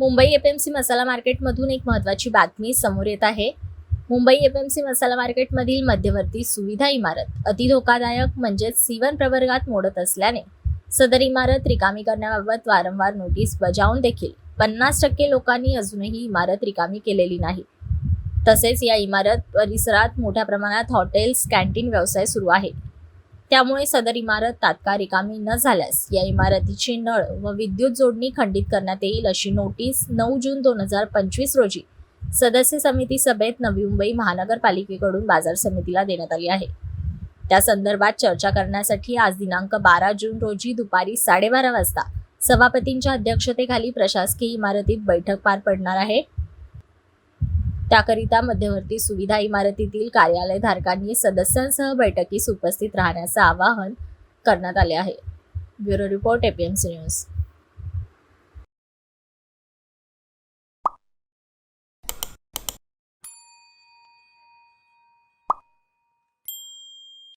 Mumbai APMC मसाला मार्केटमधून एक महत्त्वाची बातमी समोर येत आहे. मुंबई एपीएमसी मसाला मार्केटमधील मध्यवर्ती सुविधा इमारत अति धोकादायक म्हणजेच सी वन प्रवर्गात मोडत असल्याने सदर इमारत रिकामी करण्याबाबत वारंवार नोटीस बजावून देखील पन्नास टक्के लोकांनी अजूनही इमारत रिकामी केलेली नाही. तसेच या इमारत परिसरात मोठ्या प्रमाणात हॉटेल्स कॅन्टीन व्यवसाय सुरू आहे त्यामुळे सदर इमारत तात्काळ रिकामी न झाल्यास या इमारतीची नळ व विद्युत जोडणी खंडित करण्यात येईल अशी नोटीस नऊ जून दोन हजार पंचवीस रोजी सदस्य समिती सभेत नवी मुंबई महानगरपालिकेकडून बाजार समितीला देण्यात आली आहे. त्या संदर्भात चर्चा करण्यासाठी आज दिनांक बारा जून रोजी दुपारी साडेबारा वाजता सभापतींच्या अध्यक्षतेखाली प्रशासकीय इमारतीत बैठक पार पडणार आहे. त्याकरिता मध्यवर्ती सुविधा इमारतीतील कार्यालय धारकांनी सदस्यांसह बैठकीस उपस्थित राहण्याचं आवाहन करण्यात आले आहे. Bureau report APMC news